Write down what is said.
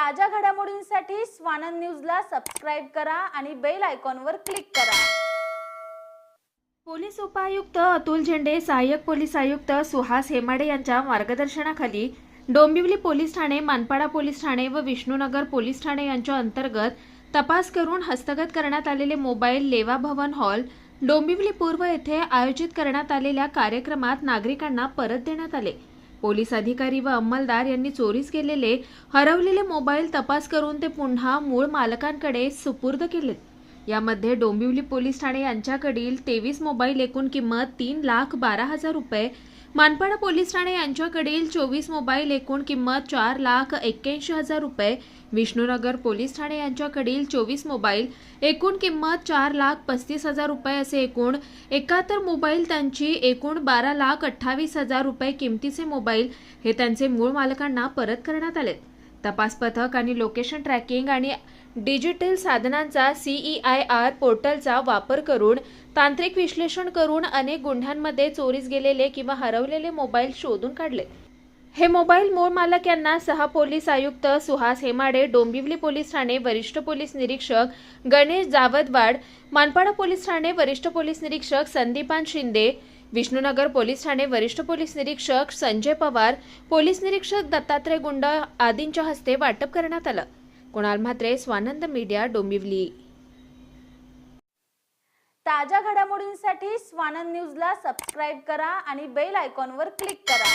ताज्या घडामोडींसाठी स्वानंद न्यूजला सबस्क्राईब करा आणि बेल आयकॉनवर क्लिक करा. पोलीस उपायुक्त अतुल झेंडे सहाय्यक पोलीस आयुक्त सुहास हेमाडे यांच्या मार्गदर्शनाखाली डोंबिवली पोलीस ठाणे मानपाडा पोलीस ठाणे व विष्णुनगर पोलीस ठाणे यांच्या अंतर्गत तपास करून हस्तगत करण्यात आलेले मोबाईल लेवा भवन हॉल डोंबिवली पूर्व येथे आयोजित करण्यात आलेल्या कार्यक्रमात नागरिकांना परत देण्यात आले. पोलीस अधिकारी व अंमलदार यांनी चोरीस केलेले हरवलेले मोबाईल तपास करून ते पुन्हा मूळ मालकांकडे सुपूर्द केलेत. यामध्ये डोंबिवली पोलीस ठाणे यांच्याकडील तेवीस मोबाईल एकूण किंमत तीन लाख बारा हजार रुपये. मानपाडा पोलीस ठाणे यांच्याकडील चोवीस मोबाईल एकूण किंमत चार लाख एक्क्याऐंशी हजार रुपये. विष्णुनगर पोलीस ठाणे यांच्याकडील चोवीस मोबाईल एकूण किंमत चार लाख पस्तीस हजार रुपये असे एकूण एकाहत्तर मोबाईल त्यांची एकूण बारा लाख अठ्ठावीस हजार रुपये किमतीचे मोबाईल हे त्यांचे मूळ मालकांना परत करण्यात आले तपास पथक आणि लोकेशन ट्रॅकिंग आणि डिजिटल साधनांचा सीईआय आर पोर्टलचा वापर करून तांत्रिक विश्लेषण करून अनेक गुन्ह्यांमध्ये चोरीस गेलेले किंवा हरवलेले मोबाईल शोधून काढले. हे मोबाईल मूळ मालक यांना सहा पोलीस आयुक्त सुहास हेमाडे डोंबिवली पोलीस ठाणे वरिष्ठ पोलीस निरीक्षक गणेश जावदवाड मानपाडा पोलीस ठाणे वरिष्ठ पोलीस निरीक्षक संदीपान शिंदे विष्णुनगर पोलीस ठाणे वरिष्ठ पोलीस निरीक्षक संजय पवार पोलीस निरीक्षक दत्तात्रय गुंड आदींच्या हस्ते वाटप करण्यात आलं. कुणाल म्हात्रे स्वानंद मीडिया डोंबिवली. ताज्या घडामोडींसाठी स्वानंद न्यूजला सबस्क्राईब करा आणि बेल आयकॉनवर क्लिक करा.